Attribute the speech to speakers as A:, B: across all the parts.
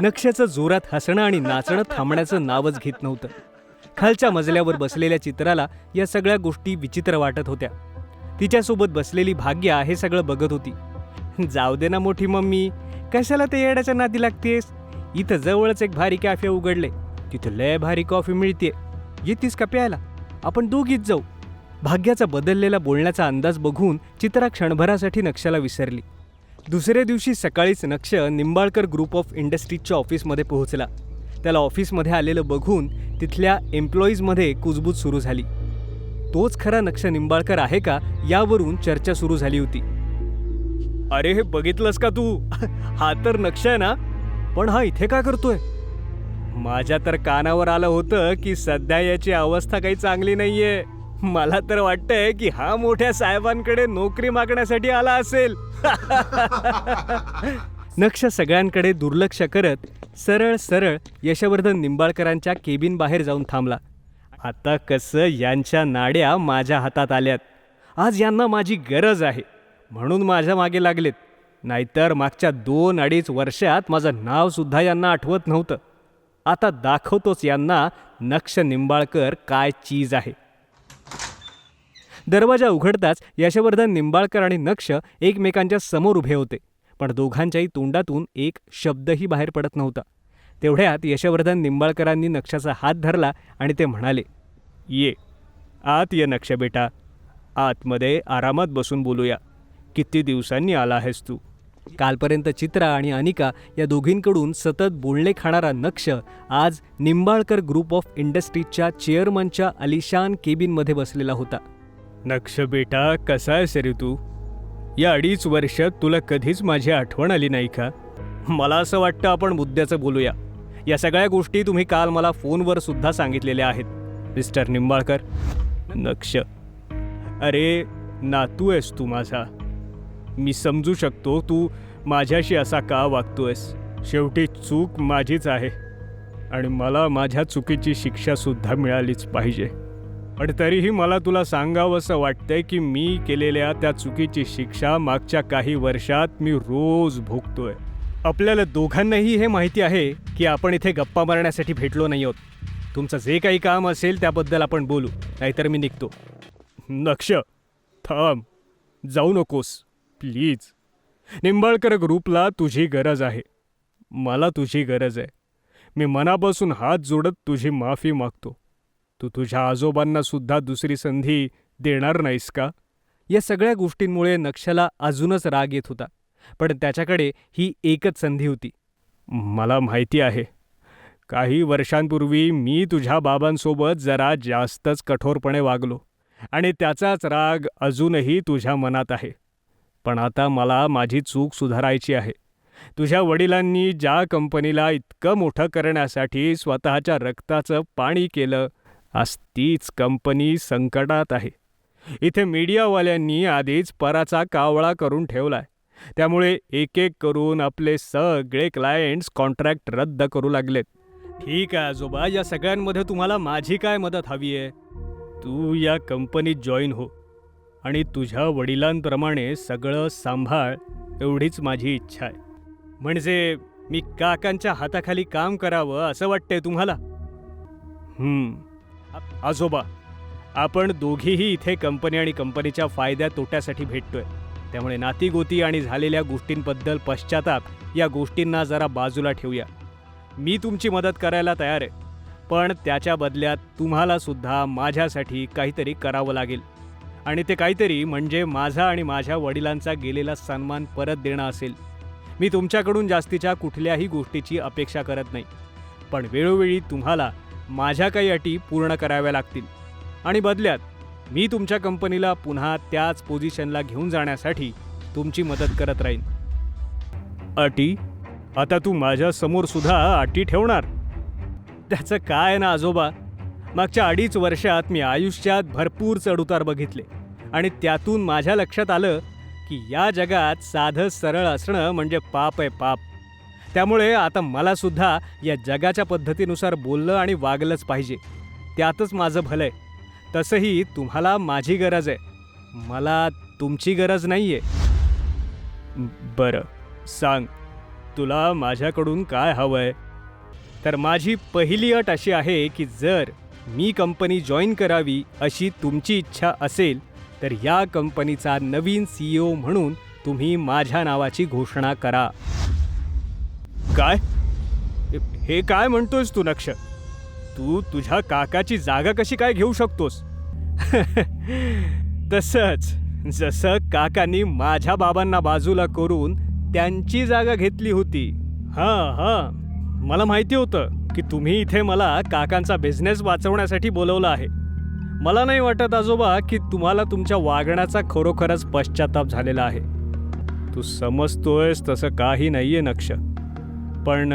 A: नक्षाचं जोरात हसणं आणि नाचणं थांबण्याचं नावच घेत नव्हतं. खालच्या मजल्यावर बसलेल्या चित्राला या सगळ्या गोष्टी विचित्र वाटत होत्या. तिच्यासोबत बसलेली भाग्या हे सगळं बघत होती. जाऊ दे ना मोठी मम्मी. कशाला ते येड्याच्या नादी लागतेस? इथं जवळच एक भारी कॅफे उघडले तिथं लय भारी कॉफी मिळते येतीस का प्यायला? आपण दोघीच जाऊ. भाग्याचा बदललेला बोलण्याचा अंदाज बघून चित्रा क्षणभरासाठी नक्षाला विसरली. दुसऱ्या दिवशी सकाळीच नक्ष निंबाळकर ग्रुप ऑफ इंडस्ट्रीजच्या ऑफिसमध्ये पोहोचला. त्याला ऑफिसमध्ये आलेलं बघून तिथल्या एम्प्लॉईजमध्ये कुजबूज सुरू झाली. तोच खरा नक्ष निंबाळकर आहे का यावरून चर्चा सुरू झाली होती. अरे हे बघितलंस का तू? हा तर नक्ष आहे ना? पण हा इथे का करतोय? माझ्या तर कानावर आलं होतं की सध्या याची अवस्था काही चांगली नाहीये. मला तर वाटतंय की हा मोठ्या साहेबांकडे नोकरी मागण्यासाठी आला असेल. नक्ष सगळ्यांकडे दुर्लक्ष करत सरळ सरळ यशवर्धन निंबाळकरांच्या केबिन बाहेर जाऊन थांबला. आता कसं यांच्या नाड्या माझ्या हातात आल्यात. आज यांना माझी गरज आहे. म्हणून माझ्या मागे लागलेत. नाहीतर मागच्या दोन अडीच वर्षात माझं नाव सुद्धा यांना आठवत नव्हतं. आता दाखवतोच यांना नक्ष निंबाळकर काय चीज आहे. दरवाजा उघडताच यशवर्धन निंबाळकर आणि नक्ष एकमेकांच्या समोर उभे होते. पण दोघांच्याही तोंडातून एक शब्दही बाहेर पडत नव्हता. तेवढ्यात यशवर्धन निंबाळकरांनी नक्षाचा हात धरला आणि ते म्हणाले ये आत ये नक्ष बेटा. आतमध्ये आरामात बसून बोलूया. किती दिवसांनी आला आहेस तू? कालपर्यंत चित्रा आणि अनिका या दोघींकडून सतत बोलणे खाणारा नक्ष आज निंबाळकर ग्रुप ऑफ इंडस्ट्रीजच्या चेअरमनच्या अलिशान केबिनमध्ये बसलेला होता. नक्ष बेटा कसा आहेस रे तू? या अडीच वर्षात तुला कधीच माझी आठवण आली नाही का? मला असं वाटतं आपण मुद्द्याचं बोलूया. या सगळ्या गोष्टी तुम्ही काल मला फोनवर सुद्धा सांगितलेल्या आहेत मिस्टर निंबाळकर. नक्ष. अरे नातू आहेस तू माझा. मी समजू शकतो तू माझ्याशी असा का वागतोयस? शेवटी चूक माझीच आहे आणि मला माझ्या चुकीची शिक्षासुद्धा मिळालीच पाहिजे. पण तरीही मला तुला सांगावंसं वाटतंय की मी केलेल्या त्या चुकीची शिक्षा मागच्या काही वर्षात मी रोज भोगतोय. आपल्याला दोघांनाही हे माहिती आहे की आपण इथे गप्पा मारण्यासाठी भेटलो नाही आहोत. तुमचं जे काही काम असेल त्याबद्दल आपण बोलू नाहीतर मी निघतो. नक्ष थांब. जाऊ नकोस. प्लीज. निंबाळकर ग्रुपला तुझी गरज आहे. मला तुझी गरज आहे. मी मनापासून हात जोडत तुझी माफी मागतो. तू तुझ्या आजोबांना सुद्धा दुसरी संधी देणार नाहीस का? या सगळ्या गोष्टींमुळे नक्षला अजूनच राग येत होता पण त्याच्याकडे ही एकच संधी होती. मला माहिती आहे. काही वर्षांपूर्वी मी तुझ्या बाबांसोबत जरा जास्तच कठोरपणे वागलो आणि त्याचाच राग अजूनही तुझ्या मनात आहे. पण आता मला माझी चूक सुधारायची आहे. तुझ्या वडिलांनी ज्या कंपनीला इतकं मोठं करण्यासाठी स्वतःच्या रक्ताचं पाणी केलं आज तीच कंपनी संकटात आहे. इथे मीडियावाल्यांनी आधीच पराचा कावळा करून ठेवलाय. त्यामुळे एक एक करून आपले सगळे क्लायंट्स कॉन्ट्रॅक्ट रद्द करू लागलेत. ठीक आहे आजोबा. या सगळ्यांमध्ये तुम्हाला माझी काय मदत हवी आहे? तू या कंपनीत जॉईन हो. आणि तुझ्या वडिलांप्रमाणे सगळं सांभाळ एवढीच माझी इच्छा आहे. म्हणजे मी काकांच्या हाताखाली काम करावं असं वाटतंय तुम्हाला? हम्म. आजोबा आपण दोघीही इथे कंपनी आणि कंपनीच्या फायद्या तोट्यासाठी भेटतोय. त्यामुळे नातीगोती आणि झालेल्या गोष्टींबद्दल पश्चाताप या गोष्टींना जरा बाजूला ठेवूया. मी तुमची मदत करायला तयार आहे पण त्याच्या बदल्यात तुम्हाला सुद्धा माझ्यासाठी काहीतरी करावं लागेल. आणि ते काहीतरी म्हणजे माझा आणि माझ्या वडिलांचा गेलेला सन्मान परत देणं असेल. मी तुमच्याकडून जास्तीच्या कुठल्याही गोष्टीची अपेक्षा करत नाही. पण वेळोवेळी तुम्हाला माझ्या काही अटी पूर्ण कराव्या लागतील. आणि बदल्यात मी तुमच्या कंपनीला पुन्हा त्याच पोझिशनला घेऊन जाण्यासाठी तुमची मदत करत राहीन. अटी? आता तू माझ्यासमोर सुद्धा अटी ठेवणार? त्याचं काय ना आजोबा? मागच्या अडीच वर्षात मी आयुष्यात भरपूर चढउतार बघितले आणि त्यातून माझ्या लक्षात आलं की या जगात साधं सरळ असणं म्हणजे पाप आहे पाप. त्यामुळे आता मला सुद्धा या जगाच्या पद्धतीनुसार बोललं आणि वागलंच पाहिजे. त्यातच माझं भलं आहे तसंही तुम्हाला माझी गरज आहे. मला तुमची गरज नाही आहे बरं सांग. तुला माझ्याकडून काय हवं आहे तर माझी पहिली अट अशी आहे की जर मी कंपनी जॉईन करावी अशी तुमची इच्छा असेल तर या कंपनीचा नवीन सीईओ म्हणून तुम्ही माझ्या नावाची घोषणा करा. काय? हे- काय म्हणतोयस तू नक्ष? तू तुझ्या काकाची जागा कशी काय घेऊ शकतोस? तसंच जसं काकांनी माझ्या बाबांना बाजूला करून त्यांची जागा घेतली होती. हां हां. मला माहिती होतं की तुम्ही इथे मला काकांचा बिझनेस वाचवण्यासाठी बोलवलं आहे. मला नाही वाटत आजोबा की तुम्हाला तुमच्या वागण्याचा खरोखरच पश्चाताप झालेला आहे. तू समजतोयस तसं काही नाहीये नक्ष. पण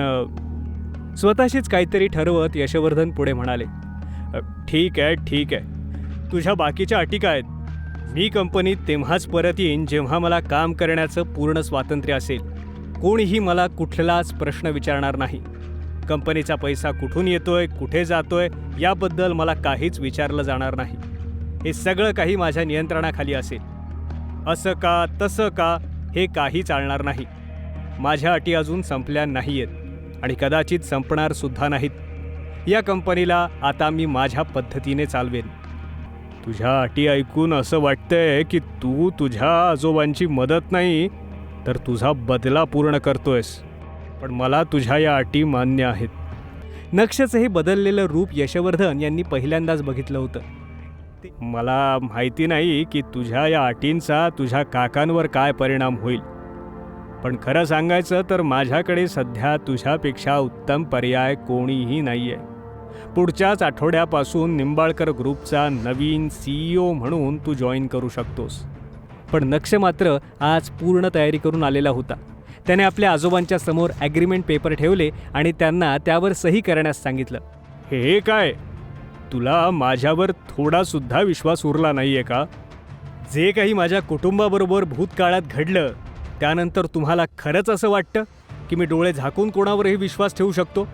A: स्वतःशीच काहीतरी ठरवत यशवर्धन पुढे म्हणाले ठीक आहे ठीक आहे. तुझ्या बाकीच्या अटी काय आहेत? मी कंपनीत तेव्हाच परत येईन जेव्हा मला काम करण्याचं पूर्ण स्वातंत्र्य असेल. कोणीही मला कुठलाच प्रश्न विचारणार नाही. कंपनीचा पैसा कुठून येतोय कुठे जातोय याबद्दल मला काहीच विचारलं जाणार नाही. हे सगळं काही माझ्या नियंत्रणाखाली असेल. असं का तसं का हे काही चालणार नाही. माझ्या अटी अजून संपल्या नाही आहेत आणि कदाचित संपणार सुद्धा नाहीत. या कंपनीला आता मी माझ्या पद्धतीने चालवेन. तुझ्या अटी ऐकून असं वाटतंय की तू तुझ्या आजोबांची मदत नाही तर तुझा बदला पूर्ण करतोयस. पण मला तुझ्या या अटी मान्य आहेत. नक्षचं हे बदललेलं रूप यशवर्धन यांनी पहिल्यांदाच बघितलं होतं. मला माहिती नाही की तुझ्या या अटींचा तुझ्या काकांवर काय परिणाम होईल. पण खरं सांगायचं तर माझ्याकडे सध्या तुझ्यापेक्षा उत्तम पर्याय कोणीही नाही आहे पुढच्याच आठवड्यापासून निंबाळकर ग्रुपचा नवीन सीईओ म्हणून तू जॉईन करू शकतोस. पण नक्ष मात्र आज पूर्ण तयारी करून आलेला होता. त्याने आपल्या आजोबांच्या समोर ॲग्रीमेंट पेपर ठेवले आणि त्यांना त्यावर सही करण्यास सांगितलं. हे काय? तुला माझ्यावर थोडासुद्धा विश्वास उरला नाहीये का? जे काही माझ्या कुटुंबाबरोबर भूतकाळात घडलं त्यानंतर तुम्हाला खरंच असं वाटतं की मी डोळे झाकून कोणावरही विश्वास ठेवू शकतो?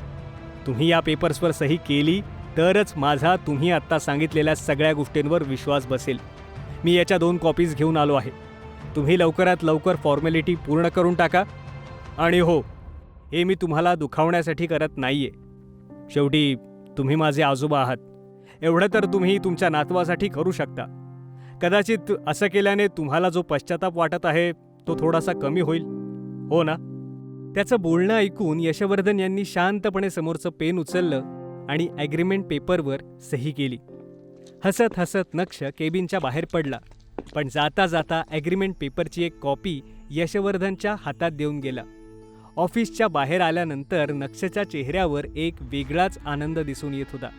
A: तुम्ही या पेपर्सवर सही केली तरच माझा तुम्ही आत्ता सांगितलेल्या सगळ्या गोष्टींवर विश्वास बसेल. मी याच्या दोन कॉपीज घेऊन आलो आहे. तुम्ही लवकरात लवकर फॉर्मॅलिटी पूर्ण करून टाका. आणि हो हे मी तुम्हाला दुखावण्यासाठी करत नाही आहे शेवटी तुम्ही माझे आजोबा आहात. एवढं तर तुम्ही तुमच्या नातवासाठी करू शकता. कदाचित असं केल्याने तुम्हाला जो पश्चाताप वाटत आहे तो थोडासा कमी होईल. हो ना? त्याचं बोलणं ऐकून यशवर्धन यांनी शांतपणे समोरचं पेन उचललं आणि ॲग्रीमेंट पेपरवर सही केली. हसत हसत नक्ष केबिनच्या बाहेर पडला पण जाता जाता ॲग्रीमेंट पेपरची एक कॉपी यशवर्धनच्या हातात देऊन गेला. ऑफिसच्या बाहेर आल्यानंतर नक्षच्या चेहऱ्यावर एक वेगळाच आनंद दिसून येत होता.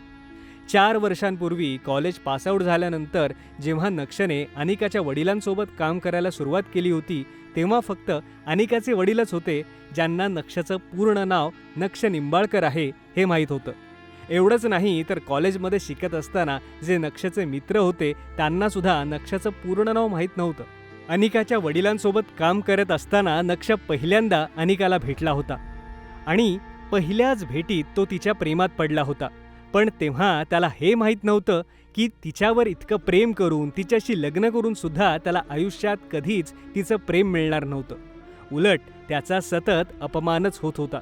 A: चार वर्षांपूर्वी कॉलेज पासआउट झाल्यानंतर जेव्हा नक्षने अनिकाच्या वडिलांसोबत काम करायला सुरुवात केली होती तेव्हा फक्त अनिकाचे वडीलच होते ज्यांना नक्षचं पूर्ण नाव नक्ष निंबाळकर आहे हे माहीत होतं. एवढंच नाही तर कॉलेजमध्ये शिकत असताना जे नक्षचे मित्र होते त्यांनासुद्धा नक्षचं पूर्ण नाव माहीत नव्हतं. अनिकाच्या वडिलांसोबत काम करत असताना नक्ष पहिल्यांदा अनिकाला भेटला होता. आणि पहिल्याच भेटीत तो तिच्या प्रेमात पडला होता. पण तेव्हा त्याला हे माहीत नव्हतं की तिच्यावर इतकं प्रेम करून तिच्याशी लग्न करून सुद्धा त्याला आयुष्यात कधीच तिचं प्रेम मिळणार नव्हतं. उलट त्याचा सतत अपमानच होत होता.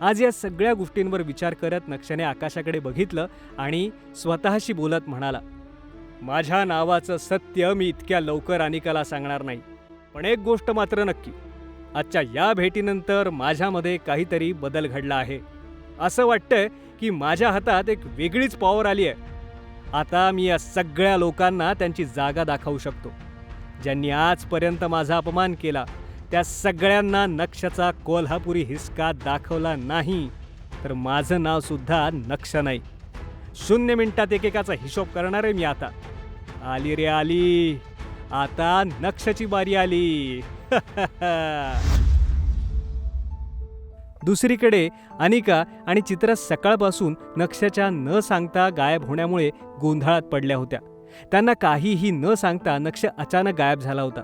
A: आज या सगळ्या गोष्टींवर विचार करत नक्षाने आकाशाकडे बघितलं आणि स्वतःशी बोलत म्हणाला माझ्या नावाचं सत्य मी इतक्या लवकर अनिकाला सांगणार नाही. पण एक गोष्ट मात्र नक्की. आजच्या या भेटीनंतर माझ्यामध्ये काहीतरी बदल घडला आहे. असं वाटतंय की माझ्या हातात एक वेगळीच पॉवर आली आहे. आता मी या सगळ्या लोकांना त्यांची जागा दाखवू शकतो. ज्यांनी आजपर्यंत माझा अपमान केला त्या सगळ्यांना नक्षचा कोल्हापुरी हिसका दाखवला नाही तर माझं नावसुद्धा नक्ष नाही. शून्य मिनिटात एकेकाचा हिशोब करणार आहे मी आता. आली रे आली. आता नक्षची बारी आली. दुसरीकडे अनिका आणि चित्रा सकाळपासून नक्षच्या न सांगता गायब होण्यामुळे गोंधळात पडल्या होत्या. त्यांना काहीही न सांगता नक्ष अचानक गायब झाला होता.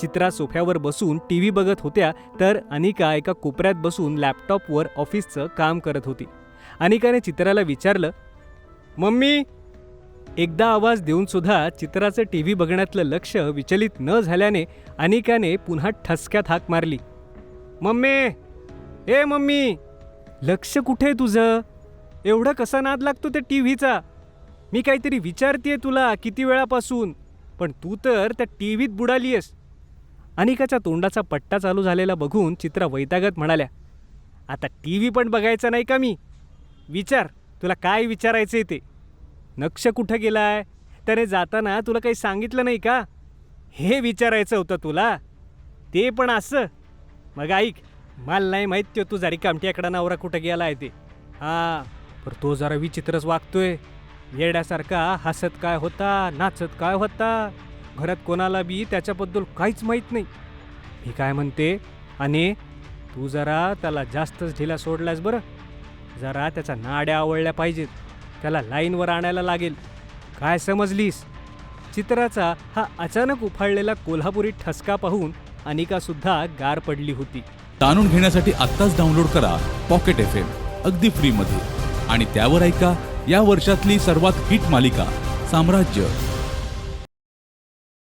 A: चित्रा सोफ्यावर बसून टी व्ही बघत होत्या तर अनिका एका कोपऱ्यात बसून लॅपटॉपवर ऑफिसचं काम करत होती. अनिकाने चित्राला विचारलं मम्मी एकदा आवाज देऊन सुद्धा चित्राचं टी व्ही बघण्यातलं लक्ष विचलित न झाल्याने अनिकाने पुन्हा ठसक्यात हाक मारली. मम्मी ए मम्मी लक्ष कुठे आहे तुझं? एवढं कसा नाद लागतो त्या टी व्हीचा मी काहीतरी विचारतेय तुला किती वेळापासून पण तू तर त्या टी व्हीत बुडालीयस अनिकाच्या तोंडाचा पट्टा चालू झालेला बघून चित्रा वैतागत म्हणाल्या आता टी व्ही पण बघायचा नाही का मी? विचार तुला काय विचारायचं आहे ते? नक्ष कुठं गेलाय? त्याने जाताना तुला काही सांगितलं नाही का? हे विचारायचं होतं तुला. ते पण असं. मग ऐक मला नाही माहीत तो तू जरी कामट्याकडा नवरा कुठं गेला आहे ते. हा पर तो जरा विचित्रच वागतोय. येड्यासारखा हसत काय होता नाचत काय होता? घरात कोणाला बी त्याच्याबद्दल काहीच माहीत नाही. मी काय म्हणते आणि तू जरा त्याला जास्तच ढिला सोडलास बरं. जरा त्याचा नाड्या आवडल्या पाहिजेत. त्याला लाईनवर आणायला लागेल. काय समजलीस? चित्राचा हा अचानक उफाळलेला कोल्हापुरी ठसका पाहून अनिकासुद्धा गार पडली होती.
B: जाणून घेण्यासाठी आत्ताच डाउनलोड करा पॉकेट एफ एम अगदी फ्रीमध्ये. आणि त्यावर ऐका या वर्षातली सर्वात हिट मालिका साम्राज्य.